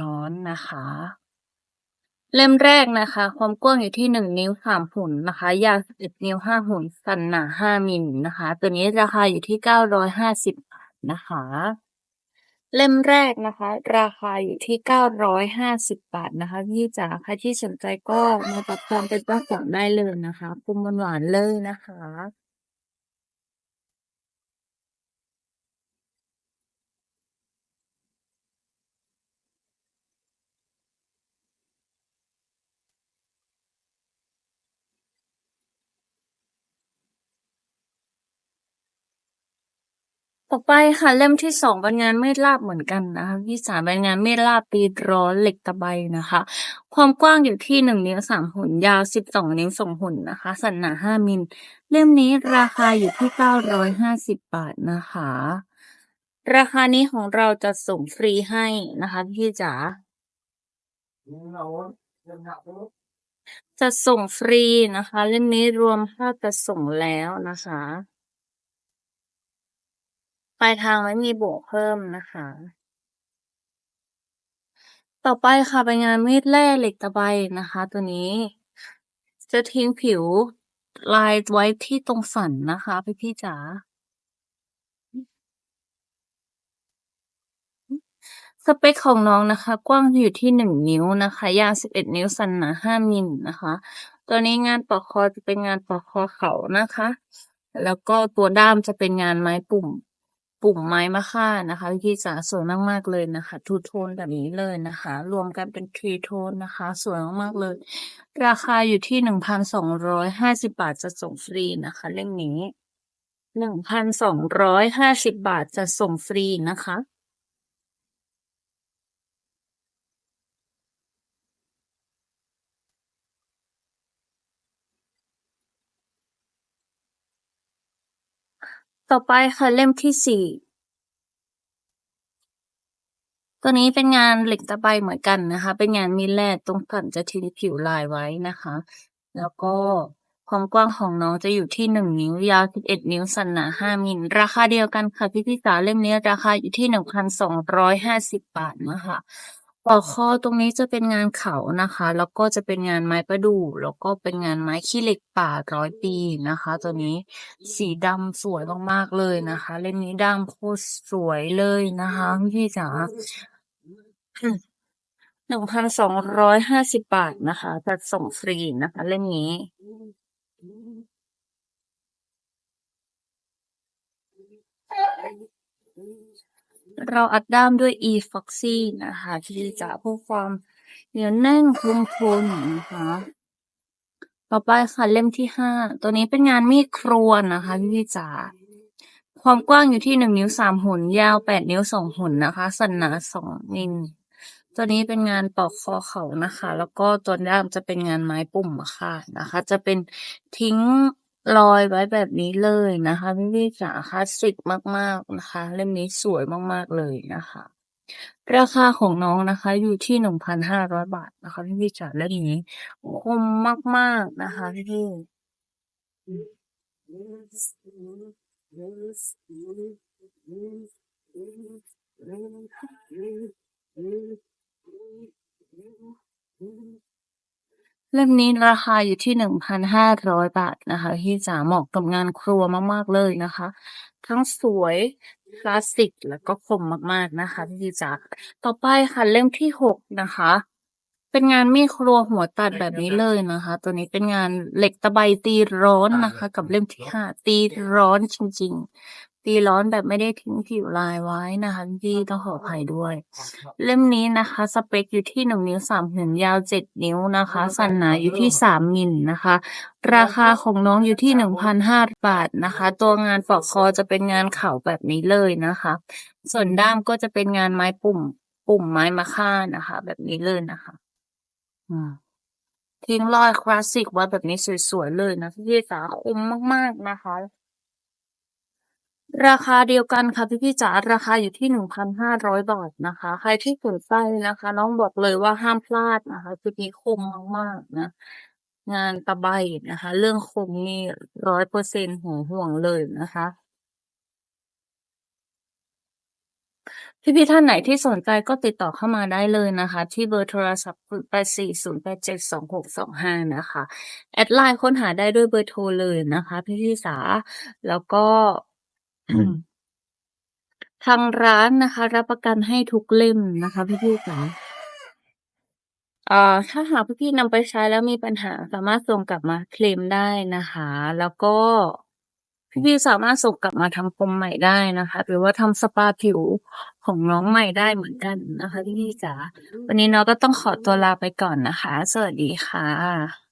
ร้อนนะคะ เล่มแรกนะคะ ความกว้างอยู่ที่หนึ่งนิ้วสามหุ่นนะคะ ยาวสิบเอ็ดนิ้วห้าหุ่นสันหนาห้ามิลนะคะ ตัวนี้ราคาอยู่ที่เก้าร้อยห้าสิบบาทนะคะ เล่มแรกนะคะ ราคาอยู่ที่เก้าร้อยห้าสิบบาทนะคะพี่จ๋าใครที่สนใจก็มาตัดความเป็นเจ้าของได้เลยนะคะคุมหวานๆเลยนะคะ ต่อไปค่ะ เล่มที่สองเป็นงานเมฆลาบเหมือนกันนะคะพี่สามเป็นงานเมฆลาบปีร้อนเหล็กตะไบนะคะ ความกว้างอยู่ที่หนึ่งนิ้วสามหุ่นยาวสิบสองนิ้วสองหุ่นนะคะ สันหนาห้ามิล เล่มนี้ราคาอยู่ที่เก้าร้อยห้าสิบบาทนะคะ ราคานี้ของเราจะส่งฟรีให้นะคะพี่จ๋าจะส่งฟรีนะคะ เล่มนี้รวมค่าจัดส่งแล้วนะคะ ปลายทางไม่มีบวกเพิ่มนะคะ ต่อไปค่ะเป็นงานมีดแร่เหล็กตะไบนะคะ ตัวนี้ จะทิ้งผิวลายไว้ที่ตรงสันนะคะ พี่พี่จ๋าสเปคของน้องนะคะ กว้างอยู่ที่หนึ่งนิ้วนะคะ ยาวสิบเอ็ดนิ้วสันหนาห้ามิลนะคะ ตัวนี้งานปอกคอจะเป็นงานปอกคอเขานะคะ แล้วก็ตัวด้ามจะเป็นงานไม้ปุ่ม ปุ่มไม้มะค่านะคะ พี่จ๋าสวยมากๆเลยนะคะทูโทนแบบนี้เลยนะคะ รวมกันเป็นทรีโทนนะคะ สวยมากๆเลย ราคาอยู่ที่หนึ่งพันสองร้อยห้าสิบบาทจะส่งฟรีนะคะ เล่มนี้หนึ่งพันสองร้อยห้าสิบบาทจะส่งฟรีนะคะ ต่อไปค่ะเล่มที่สี่ ตัวนี้เป็นงานเหล็กตะไบเหมือนกันนะคะ เป็นงานมีแร่ตรงสันจะทิ้งผิวลายไว้นะคะ แล้วก็ความกว้างของน้องจะอยู่ที่หนึ่งนิ้วยาวสิบเอ็ดนิ้วสันหนาห้ามิลราคาเดียวกันค่ะพี่พี่จ๋าเล่มนี้ราคาอยู่ที่หนึ่งพันสองร้อยห้าสิบบาทนะคะ ปลอกคอตรงนี้จะเป็นงานเขานะคะ แล้วก็จะเป็นงานไม้ประดู่ แล้วก็เป็นงานไม้ขี้เหล็กป่าร้อยปีนะคะ ตัวนี้สีดำสวยมากๆเลยนะคะ เล่มนี้ด้ามโคตรสวยเลยนะคะพี่พี่จ๋าหนึ่งพันสองร้อยห้าสิบบาทนะคะจัดส่งฟรีนะคะ เล่มนี้ เราอัดด้ามด้วย e foxy นะคะ ที่จะเพื่อความเหนียวแน่นคงทนนะคะ ต่อไปค่ะเล่มที่ห้าตัวนี้เป็นงานมีดครวนนะคะพี่พี่จ๋าความกว้างอยู่ที่หนึ่งนิ้วสามหุ่นยาวแปดนิ้วสองหุ่นนะคะ สันหนาสองมิลตัวนี้เป็นงานปอกคอเขานะคะ แล้วก็ตัวด้ามจะเป็นงานไม้ปุ่มะค่ะนะคะ จะเป็นทิ้ง ลอยไว้แบบนี้เลยนะคะพี่พี่จ๋าคลาสสิกมากๆนะคะ เล่มนี้สวยมากๆเลยนะคะ ราคาของน้องนะคะ อยู่ที่หนึ่งพันห้าร้อยบาทนะคะพี่พี่จ๋าเล่มนี้คมมากๆนะคะพี่พี่ เล่มนี้ราคาอยู่ที่หนึ่งพันห้าร้อยบาทนะคะที่จ๋าเหมาะกับงานครัวมาก ๆ เลยนะคะ ทั้งสวยคลาสสิกแล้วก็คมมากๆนะคะพี่จ๋าต่อไปค่ะเล่มที่หกนะคะ เป็นงานมีดครัวหัวตัดแบบนี้เลยนะคะ ตัวนี้เป็นงานเหล็กตะไบตีร้อนนะคะ กับเล่มที่ห้าตีร้อนจริง ๆ ตีร้อนแบบไม่ได้ทิ้งผิวลายไว้นะคะพี่ต้องขออภัยด้วย เล่มนี้นะคะ สเปคอยู่ที่หนึ่งนิ้วสามหุ่นยาวเจ็ดนิ้วนะคะ สันหนาอยู่ที่สามมิลนะคะ ราคาของน้องอยู่ที่หนึ่งพันห้าบาทนะคะ ตัวงานปลอกคอจะเป็นงานเข่าแบบนี้เลยนะคะ ส่วนด้ามก็จะเป็นงานไม้ปุ่ม ปุ่มไม้มะค่านะคะ แบบนี้เลยนะคะอืมทิ้งรอยคลาสสิกไว้แบบนี้สวยๆเลยนะพี่ๆจ๋าคุ้มมากๆนะคะ ราคาเดียวกันค่ะพี่พี่ๆจ๋า ราคาอยู่ที่หนึ่งพันห้าร้อยบาทนะคะ ใครที่สนใจนะคะ น้องบอกเลยว่าห้ามพลาดนะคะชุดนี้คมมาก ๆ นะ งานตะไบนะคะ เรื่องคมนี่ร้อยเปอร์เซ็นต์ห่วงห่วงเลยนะคะ พี่ ๆ ท่านไหนที่สนใจก็ติดต่อเข้ามาได้เลยนะคะ ที่เบอร์โทรศัพท์ 0840872625 นะคะ แอดไลน์ค้นหาได้ด้วยเบอร์โทรเลยนะคะ พี่ ๆ จ๋า แล้วก็ ทางร้านนะคะ รับประกันให้ทุกเล่มนะคะพี่ ๆ จ๋าอ่าถ้าหากพี่ ๆ นำไปใช้แล้วมีปัญหา สามารถส่งกลับมาเคลมได้นะคะ แล้วก็ พี่ ๆ สามารถส่งกลับมาทำผมใหม่ได้นะคะ หรือว่าทำสปาผิวของน้องใหม่ได้เหมือนกันนะคะพี่ ๆ จ๋า วันนี้เนาะก็ต้องขอตัวลาไปก่อนนะคะ สวัสดีค่ะ